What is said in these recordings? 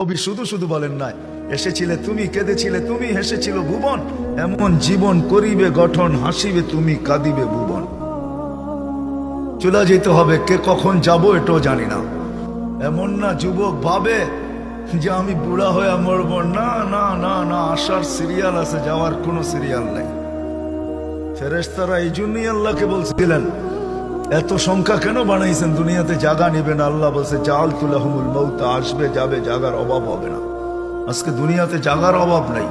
কবি শুধু শুধু বলেন নাই, এসেছিলে তুমি, কেঁদেছিলে তুমি, হেসেছিল ভুবন, এমন জীবন করিবে, গঠন হাসিবে, তুমি কাঁদিবে ভুবন। চলে যেতে হবে, কে কখন যাব এটাও জানি না। এমন না যুবক ভাবে যে আমি বুড়া হয়ে মরবো। না না না না আসার সিরিয়াল আছে, যাওয়ার কোনো সিরিয়াল নেই। ফেরেস্তারা এই জন্যই আল্লাহকে বলছিলেন এত সংখ্যা কেন বানাইছেন? দুনিয়াতে জাগা নিবে না, আল্লাহ বলছে, জাল তুলাহুমুল মৌতা আসবে, যাবে, জাগার অভাব হবে না। আজকে দুনিয়াতে জাগার অভাব নাই।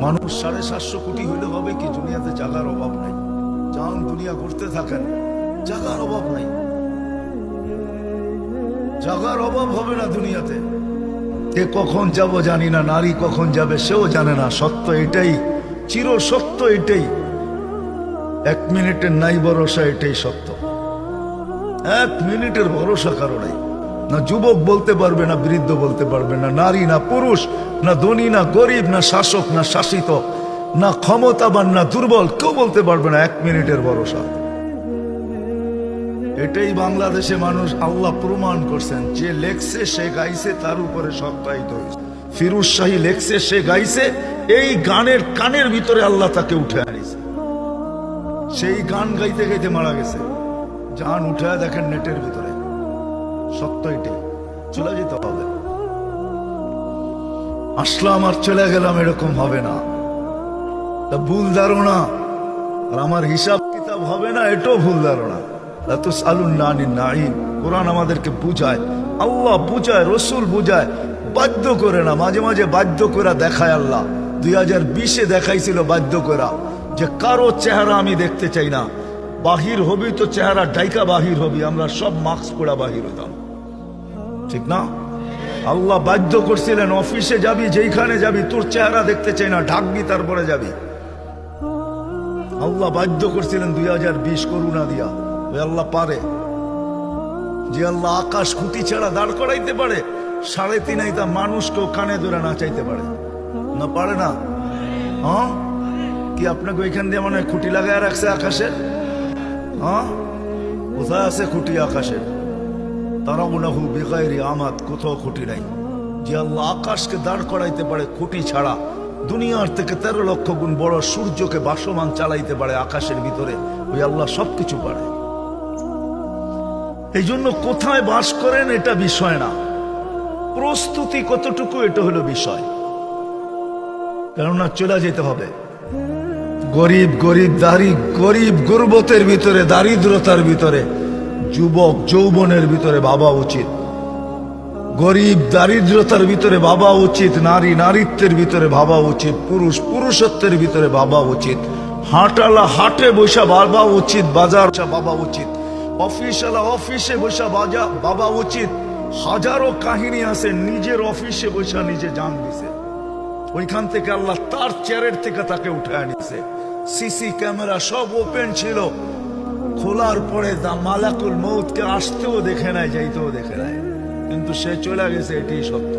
মানুষ সাড়ে সাতশো কোটি হইলে হবে কি? দুনিয়াতে জাগার অভাব নাই। যান দুনিয়া ঘুরতে থাকেন জাগার অভাব নাই। জাগার অভাব হবে না দুনিয়াতে। কে কখন যাব জানি না, নারী কখন যাবে সেও জানে না। সত্য এটাই চির সত্য এটাই। এক মিনিটের নাই ভরসা, এটাই সত্য। এক মিনিটের ভরসা কারও নাই। না যুবক বলতে পারবে, না বৃদ্ধ বলতে পারবে, না নারী, না পুরুষ, না ধনী, না গরিব, না শাসক, না শাসিত, না ক্ষমতাবান, না দুর্বল, কেউ বলতে পারবে না এক মিনিটের ভরসা। এটাই বাংলাদেশে মানুষ আল্লাহ প্রমাণ করছেন, যে লেখছে সে গাইছে, তার উপরে সত্যায়িত হয়েছে। ফিরুজ শাহী লেখছে, সে গাইছে, এই গানের কানের ভিতরে আল্লাহ তাকে উঠে আনিছে সেই গান গাইতে গাইতে মারা গেছে। জান উঠে দেখেন নেটের ভিতরে। সত্য এটাই। চলে যেতে হবে। আসলাম আর চলে গেলাম এরকম হবে না। তা ভুল ধারণা। আর আমার হিসাব কিতাব হবে না, এটাও ভুল ধারণা। কোরআন আমাদেরকে বুঝায়। আল্লাহ বুঝায়, রসুল বুঝায়। বাধ্য করে না, মাঝে মাঝে বাধ্য করে দেখায় আল্লাহ। দুই হাজার বিশে দেখাইছিল বাধ্য করা যে কারও চেহারা আমি দেখতে চাই না। বাহির হবি তো চেহারা ডাইকা বাহির হবি, আমরা সব মাস্ক পড়া বাহির হতাম। ঠিক না? আল্লাহ বাধ্য করছিলেন, অফিসে যাবি, যেইখানে যাবি, তোর চেহারা দেখতে চাই না, ঢাকবি, তারপরে যাবি। আল্লাহ বাধ্য করছিলেন দুই হাজার বিশ করুণা দিয়া। ওই আল্লাহ পারে। যে আল্লাহ আকাশ খুঁটি ছাড়া দাঁড় করাইতে পারে, সাড়ে তিন আইতা মানুষকেও কানে ধরে না চাইতে পারে। না পারে না? হ্যাঁ? কি আপনাকে ওইখান দিয়ে মানে খুঁটি লাগায় রাখছে আকাশের হ্যাঁ? কোথায় আছে খুঁটি আকাশের তারা বেগাইরি আমাদ, কোথাও খুঁটি নাই। যে আল্লাহ আকাশকে দাঁড় করাইতে পারে খুঁটি ছাড়া, দুনিয়ার থেকে তেরো লক্ষ গুণ বড় সূর্যকে বাসমান চালাইতে পারে আকাশের ভিতরে, ওই আল্লাহ সবকিছু পারে। এই জন্য কোথায় বাস করেন এটা বিষয় না। প্রস্তুতি কতটুকু এটা হলো বিষয়। কেননা চলে যেতে হবে। গরিব গরিব, দারি, গরিব গুরবতের ভিতরে, দারিদ্রতার ভিতরে, যুবক, যৌবনের ভিতরে বাবা উচিত। গরিব, দারিদ্রতার ভিতরে বাবা উচিত, নারী, নারীত্বের ভিতরে ভাবা উচিত, পুরুষ, পুরুষত্বের ভিতরে ভাবা উচিত। হাটালা হাটে বসা বাবা উচিত, বাজার বাবা উচিত। অফিসালা অফিসে বসা বাজা বাবা উচিত। হাজারো কাহিনী আছে, নিজের অফিসে বসা নিজে জান দিছে। ওইখান থেকে আল্লাহ তার চেয়ারের থেকে তাকে উঠে আনিছে। সিসি ক্যামেরা সব ওপেন ছিল। খোলার পরে দা মালাকুল মৌতকে আসতেও দেখে নাই, যাইতেও দেখে নাই। কিন্তু সে চলে গেছে, এটাই সত্য।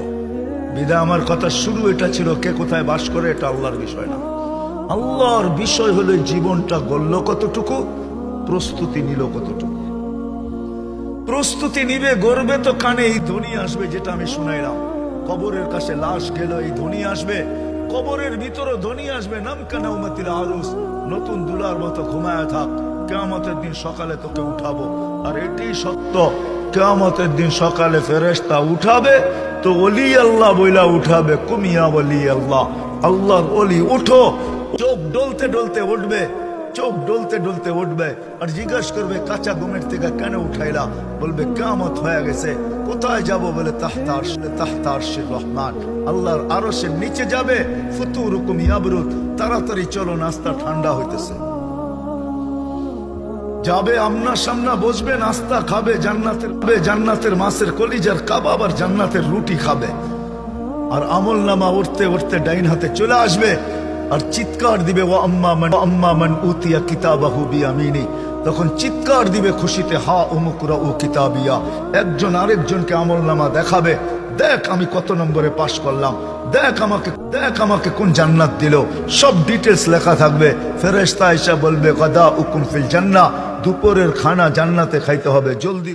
বিদা, আমার কথা শুরু এটা ছিল, কে কোথায় বাস করে এটা আল্লাহর বিষয় না। আল্লাহর বিষয় হলো জীবনটা গড়ল কতটুকু, প্রস্তুতি নিল কতটুকু। প্রস্তুতি নিবে গর্বে তো কানে, এই ধ্বনি আসবে যেটা আমি শুনাইলাম। কবরের কাছে লাশ গেল, এই ধ্বনি আসবে। কবরের ভিতরে ধ্বনি আসবে নামকা কানাউমাতির আলুস? নতুন দুলার মতো ঘুমায় থাক। কেমতের দিন সকালে তোকে উঠাবো। আর এটি সত্য কেমতের দিন সকালে ফেরেস্তা উঠাবে, তো অলি আল্লাহ বইলা উঠাবে, কুমিয়া বলি আল্লাহ। আল্লাহর অলি উঠো। চোখ ডলতে ডলতে উঠবে। চোখ ডলতে ডলতে উঠবে আর জিজ্ঞাসা করবে, কাঁচা ঘুমের থেকে কেন উঠাইলা? বলবে কামত হয়ে গেছে। কোথায় যাব বলে রহমান। আল্লাহর নিচে যাবে ফুতু ইয়াবরুত, তাড়াতাড়ি চলো, নাস্তা ঠান্ডা হইতেছে। যাবে আমনা সামনা, বসবে, নাস্তা খাবে, জান্নাতের জান্নাতের মাছের কলিজার কাবাব আর জান্নাতের রুটি খাবে। আর আমল নামা উঠতে উঠতে ডাইন হাতে চলে আসবে। আর চিৎকার দিবে, ও আম্মা আম্মা উতিয়া কিতাবাহু বিয়ামিনি। তখন চিৎকার দিবে খুশিতে, হা উমুকুরা ও কিতাবিয়া। একজন আরেকজনকে আমল নামা দেখাবে, দেখ আমি কত নম্বরে পাশ করলাম। দেখ আমাকে দেখ আমাকে কোন জান্নাত দিল। সব ডিটেলস লেখা থাকবে। ফেরেশতা এসে বলবে কদা উকুম ফিল জান্না দুপুরের খানা জান্নাতে খাইতে হবে। জলদি